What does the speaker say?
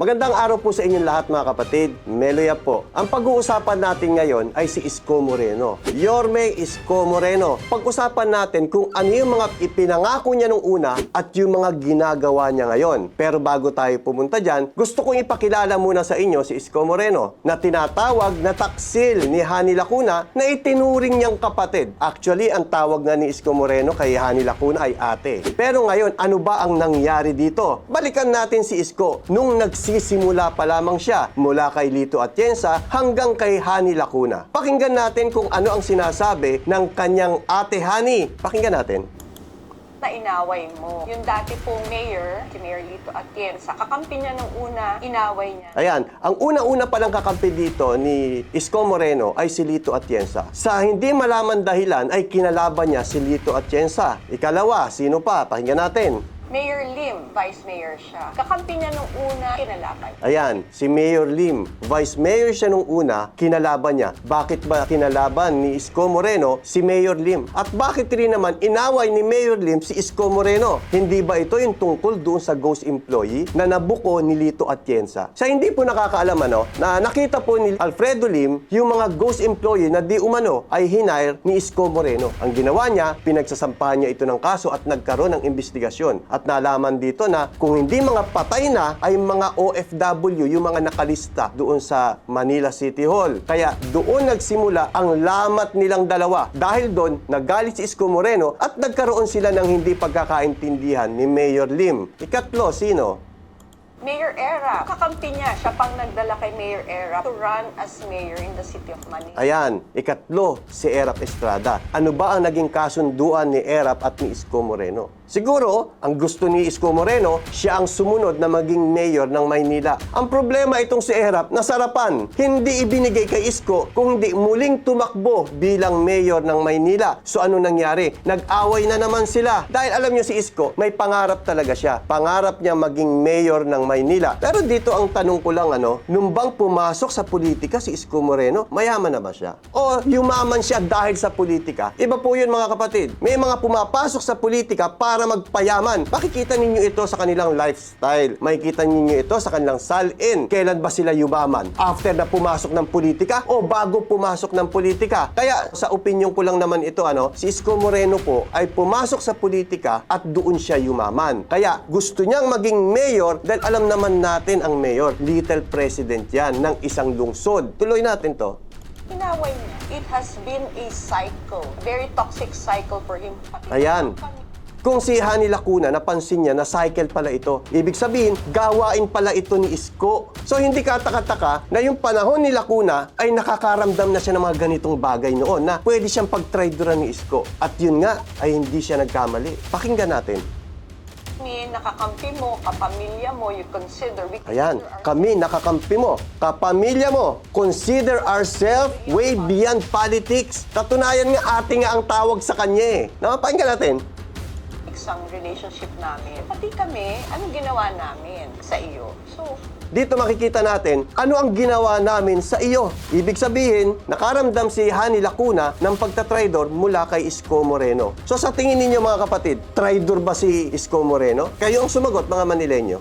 Magandang araw po sa inyong lahat mga kapatid. Meloya po. Ang pag-uusapan natin ngayon ay si Isko Moreno. Yorme Isko Moreno. Pag-usapan natin kung ano yung mga ipinangako niya nung una at yung mga ginagawa niya ngayon. Pero bago tayo pumunta dyan, gusto kong ipakilala muna sa inyo si Isko Moreno na tinatawag na taksil ni Hani Lacuna na itinuring niyang kapatid. Actually, ang tawag nga ni Isko Moreno kay Hani Lacuna ay ate. Pero ngayon, ano ba ang nangyari dito? Balikan natin si Isko nung nagsisimula pa lamang siya mula kay Lito Atienza hanggang kay Hani Lacuna. Pakinggan natin kung ano ang sinasabi ng kanyang ate Hani. Pakinggan natin. na inaway mo. Yung dati pong mayor, si Mayor Lito Atienza, kakampi niya nung una, inaway niya. Ayan, ang una-una palang kakampi dito ni Isko Moreno ay si Lito Atienza. Sa hindi malaman dahilan ay kinalaban niya si Lito Atienza. Ikalawa, sino pa? Pakinggan natin. Mayor Lim, vice mayor siya. Kakampi niya nung una, kinalaban. Ayan, si Mayor Lim. Vice Mayor siya nung una, kinalaban niya. Bakit ba kinalaban ni Isko Moreno si Mayor Lim? At bakit rin naman inaway ni Mayor Lim si Isko Moreno? Hindi ba ito yung tungkol doon sa ghost employee na nabuko ni Lito Atienza? Sa hindi po nakakaalam ano, na nakita po ni Alfredo Lim yung mga ghost employee na di umano ay hinire ni Isko Moreno. Ang ginawa niya, pinagsasampahan niya ito ng kaso at nagkaroon ng investigasyon. At nalaman dito na kung hindi mga patay na ay mga OFW yung mga nakalista doon sa Manila City Hall. Kaya doon nagsimula ang lamat nilang dalawa. Dahil doon, nagalit si Isko Moreno at nagkaroon sila ng hindi pagkakaintindihan ni Mayor Lim. Ikatlo, sino? Mayor Era, kakampi niya, siya pang nagdala kay Mayor Era to run as mayor in the city of Manila. Ayan, ikatlo, si Erap Estrada. Ano ba ang naging kasunduan ni Erap at ni Isko Moreno? Siguro, ang gusto ni Isko Moreno, siya ang sumunod na maging mayor ng Maynila. Ang problema itong si Erap, nasarapan. Hindi ibinigay kay Isko kung hindi muling tumakbo bilang mayor ng Maynila. So ano nangyari? Nag-away na naman sila. Dahil alam niyo si Isko, may pangarap talaga siya. Pangarap niya maging mayor ng Maynila. Pero dito ang tanong ko lang ano, nung bang pumasok sa politika si Isko Moreno, mayaman na ba siya? O yumaman siya dahil sa politika? Iba po yun mga kapatid. May mga pumapasok sa politika para magpayaman. Makikita ninyo ito sa kanilang lifestyle. Makikita ninyo ito sa kanilang salin. Kailan ba sila yumaman? After na pumasok ng politika o bago pumasok ng politika? Kaya sa opinion ko lang naman ito ano, si Isko Moreno po ay pumasok sa politika at doon siya yumaman. Kaya gusto niyang maging mayor dahil alam naman natin ang mayor, little president yan ng isang lungsod. Tuloy natin to. Inaway niya. It has been a cycle, very toxic cycle for him. Pati Ayan. Kung si Hani Lacuna, napansin niya na cycle pala ito. Ibig sabihin, gawain pala ito ni Isko. So hindi kataka-taka na yung panahon ni Lacuna ay nakakaramdam na siya ng mga ganitong bagay noon na pwede siyang pagtridoran ni Isko. At yun nga ay hindi siya nagkamali. Pakinggan natin. Kami, nakakampi mo, kapamilya mo, you consider, we Ayan, consider our- kami nakakampi mo, kapamilya mo, consider ourselves way beyond politics. Katunayan nga ate nga ang tawag sa kanya eh. Napapakinggan natin. Ang relationship namin. Pati kami, anong ginawa namin sa iyo? So, Dito makikita natin ano ang ginawa namin sa iyo. Ibig sabihin, nakaramdam si Hani Lacuna ng pagtatraidor mula kay Isko Moreno. So sa tingin ninyo mga kapatid, traidor ba si Isko Moreno? Kayo ang sumagot mga Manilenyo.